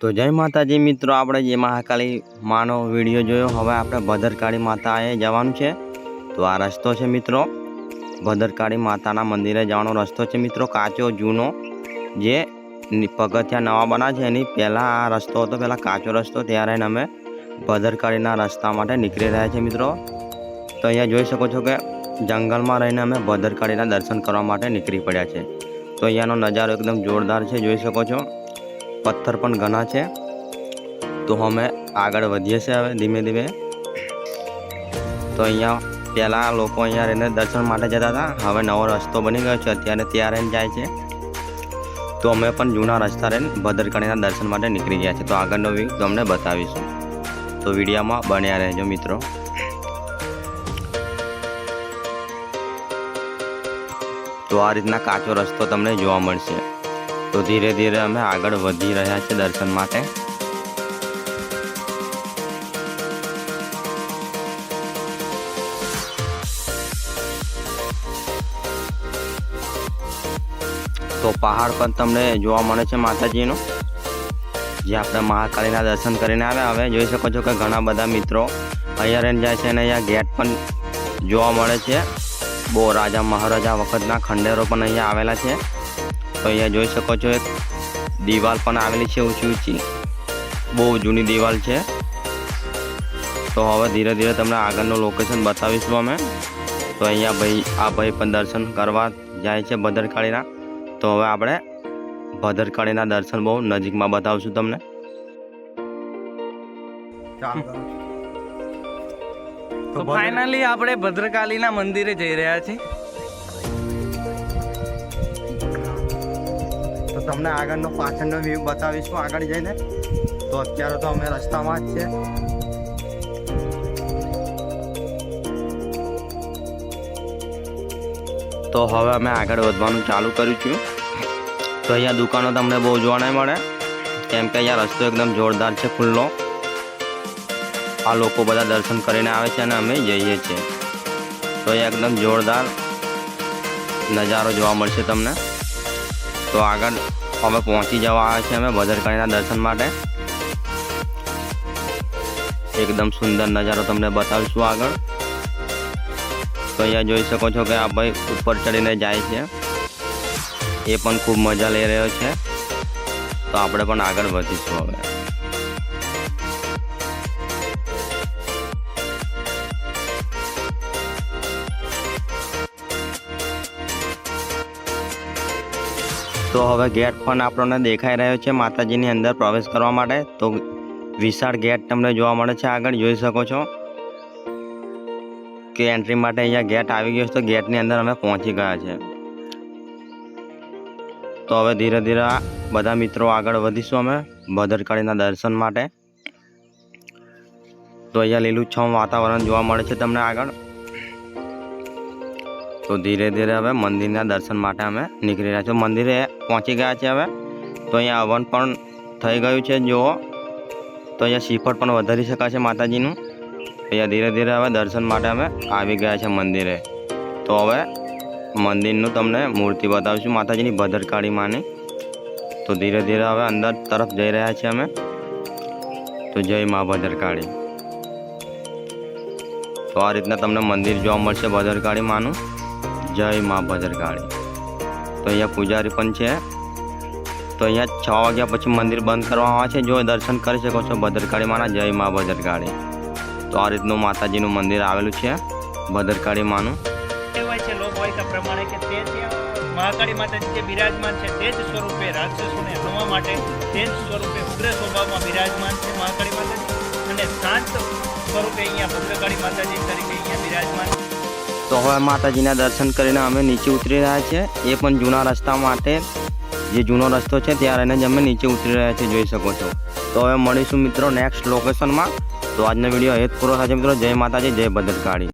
તો જય માતાજી મિત્રો, આપણે જે મહાકાળી માનો વીડિયો જોયો, હવે આપણે ભદ્રકાળી માતાએ જવાનું છે. તો આ રસ્તો છે મિત્રો, ભદ્રકાળી માતાના મંદિરે જવાનો રસ્તો છે મિત્રો, કાચો જૂનો, જે પગથિયા નવા બના છે. એની પહેલાં આ રસ્તો હતો, પહેલાં કાચો રસ્તો, ત્યારે અમે ભદ્રકાળીના રસ્તા માટે નીકળી રહ્યા છે મિત્રો. તો અહીંયા જોઈ શકો છો કે જંગલમાં રહીને અમે ભદ્રકાળીના દર્શન કરવા માટે નીકળી પડ્યા છે. તો અહીંયાનો નજારો એકદમ જોરદાર છે, જોઈ શકો છો. પથ્થર પણ ઘણા છે. તો અમે આગળ વધીએ છીએ હવે ધીમે ધીમે. તો અહીંયા પહેલાં લોકો અહીંયા રહીને દર્શન માટે જતા હતા. હવે નવો રસ્તો બની ગયો છે. અત્યારે ત્યાં રહીને જાય છે. તો અમે પણ જૂના રસ્તા રહીને ભદ્રકાળીના દર્શન માટે નીકળી ગયા છે. તો આગળનો વ્યૂ તમને બતાવીશું. તો વિડીયોમાં બન્યા રહેજો મિત્રો. તો આ રીતના કાચો રસ્તો તમને જોવા મળશે. તો ધીરે ધીરે અમે આગળ વધી રહ્યા છીએ દર્શન માટે. તો પહાડ પર તમને જોવા મળે છે માતાજીનો. જે આપણે મહાકાળીના દર્શન કરીને આવ્યા. હવે જોઈ શકો છો કે ઘણા બધા મિત્રો અહીંયા રહીને જાય છે અને અહીંયા ગેટ પણ જોવા મળે છે. બહુ રાજા મહારાજા વખતના ખંડેરો પણ અહીંયા આવેલા છે. તો અહીંયા જોઈ શકો છો એક દિવાલ પણ આવેલી છે ઊંચી ઊંચી. બહુ જૂની દિવાલ છે. તો હવે ધીરે ધીરે તમને આગળનું લોકેશન બતાવીશું અમે. તો અહીંયા ભાઈ આ ભાઈ પણ દર્શન કરવા જાય છે ભદ્રકાળીના. તો હવે આપણે ભદ્રકાળીના દર્શન બહુ નજીકમાં બતાવશું તમને. તો ફાઇનલી આપણે ભદ્રકાળીના મંદિરે જઈ રહ્યા છીએ. તમને આગળનો પાછળનો વ્યૂ બતાવીશું. આગળ જઈને તો અત્યારે તો અમે રસ્તામાં જ છે તો હવે અમે આગળ વધવાનું ચાલુ કર્યું છું. તો અહીંયા દુકાનો તમને બહુ જોવા નહીં મળે. કેમ કે અહીંયા રસ્તો એકદમ જોરદાર છે ખુલ્લો. આ લોકો બધા દર્શન કરીને આવે છે અને અમે જઈએ છીએ. તો અહીંયા એકદમ જોરદાર નજારો જોવા મળશે તમને. તો આગળ હવે પહોંચી જવા આવે છે અમે ભદ્રકાળીના દર્શન માટે. એકદમ સુંદર નજારો તમને બતાવીશું આગળ. તો અહીંયા જોઈ શકો છો કે આ ભાઈ ઉપર ચડીને જાય છે. એ પણ ખૂબ મજા લઈ રહ્યો છે. તો આપણે પણ આગળ વધીશું હવે. તો હવે ગેટ પણ આપણને દેખાઈ રહ્યો છે માતાજીની અંદર પ્રવેશ કરવા માટે. તો વિશાળ ગેટ તમને જોવા મળે છે આગળ, જોઈ શકો છો. કે એન્ટ્રી માટે અહીંયા ગેટ આવી ગયો છે, તો ગેટની અંદર અમે પહોંચી ગયા છે. તો હવે ધીરે ધીરે બધા મિત્રો આગળ વધીશું અમે, ભદ્રકાળીના દર્શન માટે. તો અહીંયા લીલુંછમ વાતાવરણ જોવા મળે છે તમને આગળ. તો ધીરે ધીરે હવે મંદિરના દર્શન માટે અમે નીકળી રહ્યા છીએ. મંદિરે પહોંચી ગયા છે હવે. તો અહીંયા હવન પણ થઈ ગયું છે, જુઓ. તો અહીંયા શ્રીફળ પણ વધારી શકાશે માતાજીનું. અહીંયા ધીરે ધીરે હવે દર્શન માટે અમે આવી ગયા છે મંદિરે. તો હવે મંદિરનું તમને મૂર્તિ બતાવીશું માતાજીની ભદ્રકાળી માની. તો ધીરે ધીરે હવે અંદર તરફ જઈ રહ્યા છીએ અમે. તો જય મા ભદ્રકાળી. તો આ રીતના તમને મંદિર જોવા મળશે ભદ્રકાળી માનું. જય મા ભદ્રકાળી તો અહીંયા પૂજારી પણ છે. તો અહીંયા છ વાગ્યા પછી મંદિર બંધ કરવામાં આવે છે. જો દર્શન કરી શકો છો ભદ્રકાળી માના, જય મા ભદ્રકાળી તો આ રીતનું માતાજીનું મંદિર આવેલું છે ભદ્રકાળી માનું. છે છે. સ્વરૂપે છે અહીંયા ભદ્રકાળી માતાજી તરીકે અહીંયા બિરાજમાન તો હવે માતાજીના દર્શન કરીને અમે નીચે ઉતરી રહ્યા છીએ. એ પણ જૂના રસ્તા માટે. જે જૂનો રસ્તો છે ત્યાં રહીને જ અમે નીચે ઉતરી રહ્યા છીએ, જોઈ શકો છો. તો હવે મળીશું મિત્રો નેક્સ્ટ લોકેશનમાં તો આજનો વીડિયો એ જ પૂરો થાય છે મિત્રો. જય માતાજી, જય ભદ્રકાળી.